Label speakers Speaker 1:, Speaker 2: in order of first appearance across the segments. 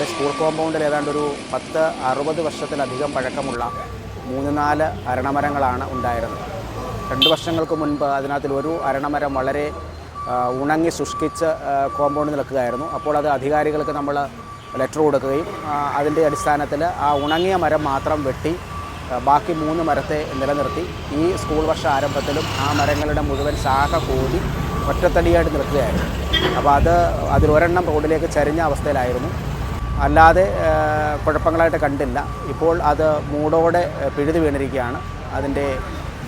Speaker 1: ഇവിടെ സ്കൂൾ കോമ്പൗണ്ടിൽ ഏതാണ്ട് ഒരു പത്ത് അറുപത് വർഷത്തിലധികം പഴക്കമുള്ള മൂന്ന് നാല് അരണമരങ്ങളാണ് ഉണ്ടായിരുന്നത്. രണ്ട് വർഷങ്ങൾക്ക് മുൻപ് അതിനകത്തിൽ ഒരു അരണമരം വളരെ ഉണങ്ങി ശുഷ്കിച്ച് കോമ്പൗണ്ട് കോമ്പൗണ്ടിൽ നിൽക്കുകയായിരുന്നു. അപ്പോൾ അത് അധികാരികൾക്ക് നമ്മൾ ലെറ്റർ കൊടുക്കുകയും അതിന്റെ അടിസ്ഥാനത്തിൽ ആ ഉണങ്ങിയ മരം മാത്രം വെട്ടി ബാക്കി മൂന്ന് മരത്തെ നിലനിർത്തി. ഈ സ്കൂൾ വർഷ ആരംഭത്തിലും ആ മരങ്ങളുടെ മുഴുവൻ ശാഖ കൂടി ഒറ്റത്തടിയായിട്ട് നിൽക്കുകയായിരുന്നു. അപ്പോൾ അത് അതിലൊരെണ്ണം റോഡിലേക്ക് ചരിഞ്ഞ അവസ്ഥയിലായിരുന്നു. അല്ലാതെ കുഴപ്പങ്ങളായിട്ട് കണ്ടില്ല. ഇപ്പോൾ അത് മൂടോടെ പിഴുതു വീണിരിക്കുകയാണ്. അതിന്റെ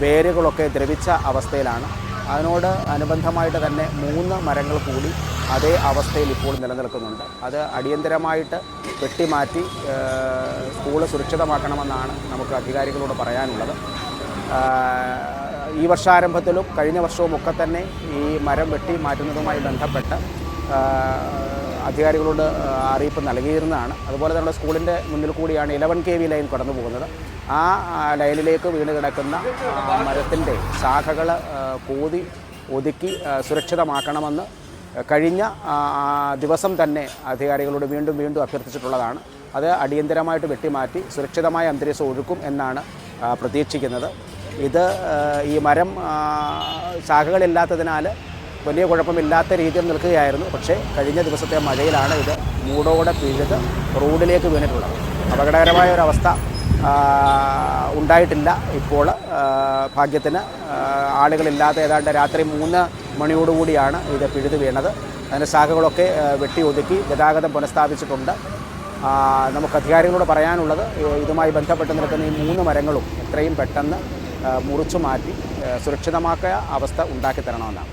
Speaker 1: വേരുകളൊക്കെ ദ്രവിച്ച അവസ്ഥയിലാണ്. അതിനോട് അനുബന്ധമായിട്ട് തന്നെ മൂന്ന് മരങ്ങൾ കൂടി അതേ അവസ്ഥയിൽ ഇപ്പോൾ നിലനിൽക്കുന്നുണ്ട്. അത് അടിയന്തരമായിട്ട് വെട്ടിമാറ്റി സ്കൂൾ സുരക്ഷിതമാക്കണമെന്നാണ് നമുക്ക് അധികാരികളോട് പറയാനുള്ളത്. ഈ വർഷാരംഭത്തിലും കഴിഞ്ഞ വർഷവും ഒക്കെ തന്നെ ഈ മരം വെട്ടി മാറ്റുന്നതുമായി ബന്ധപ്പെട്ട് അധികാരികളോട് അറിയിപ്പ് നൽകിയിരുന്നതാണ്. അതുപോലെ തന്നെ സ്കൂളിന്റെ മുന്നിൽ കൂടിയാണ് ഇലവൻ കെ വി ലൈൻ കടന്നു പോകുന്നത് ആ ലൈനിലേക്ക് വീണ് കിടക്കുന്ന മരത്തിന്റെ ശാഖകൾ കൂതി ഒതുക്കി സുരക്ഷിതമാക്കണമെന്ന് കഴിഞ്ഞ ദിവസം തന്നെ അധികാരികളോട് വീണ്ടും വീണ്ടും അഭ്യർത്ഥിച്ചിട്ടുള്ളതാണ്. അത് അടിയന്തരമായിട്ട് വെട്ടിമാറ്റി സുരക്ഷിതമായ അന്തരീക്ഷം ഒഴുക്കും എന്നാണ് പ്രതീക്ഷിക്കുന്നത്. ഇത് ഈ മരം ശാഖകളില്ലാത്തതിനാൽ വലിയ കുഴപ്പമില്ലാത്ത രീതിയിൽ നിൽക്കുകയായിരുന്നു. പക്ഷേ കഴിഞ്ഞ ദിവസത്തെ മഴയിലാണ് ഇത് മൂടോടെ പിഴുത് റോഡിലേക്ക് വീണിട്ടുള്ളത്. അപകടകരമായ ഒരവസ്ഥ ഉണ്ടായിട്ടില്ല. ഇപ്പോൾ ഭാഗ്യത്തിന് ആളുകളില്ലാത്ത ആളുകളില്ലാതെ ഏതാണ്ട് രാത്രി മൂന്ന് മണിയോടുകൂടിയാണ് ഇത് പിഴുത് വീണത്. അതിന്റെ ശാഖകളൊക്കെ വെട്ടി ഒതുക്കി ഗതാഗതം പുനഃസ്ഥാപിച്ചിട്ടുണ്ട്. നമുക്ക് അധികാരികളോട് പറയാനുള്ളത് ഇതുമായി ബന്ധപ്പെട്ട് നിൽക്കുന്ന ഈ മൂന്ന് മരങ്ങളും എത്രയും പെട്ടെന്ന് മുറിച്ചു മാറ്റി സുരക്ഷിതമാക്കിയ അവസ്ഥ ഉണ്ടാക്കി തരണമെന്നാണ്.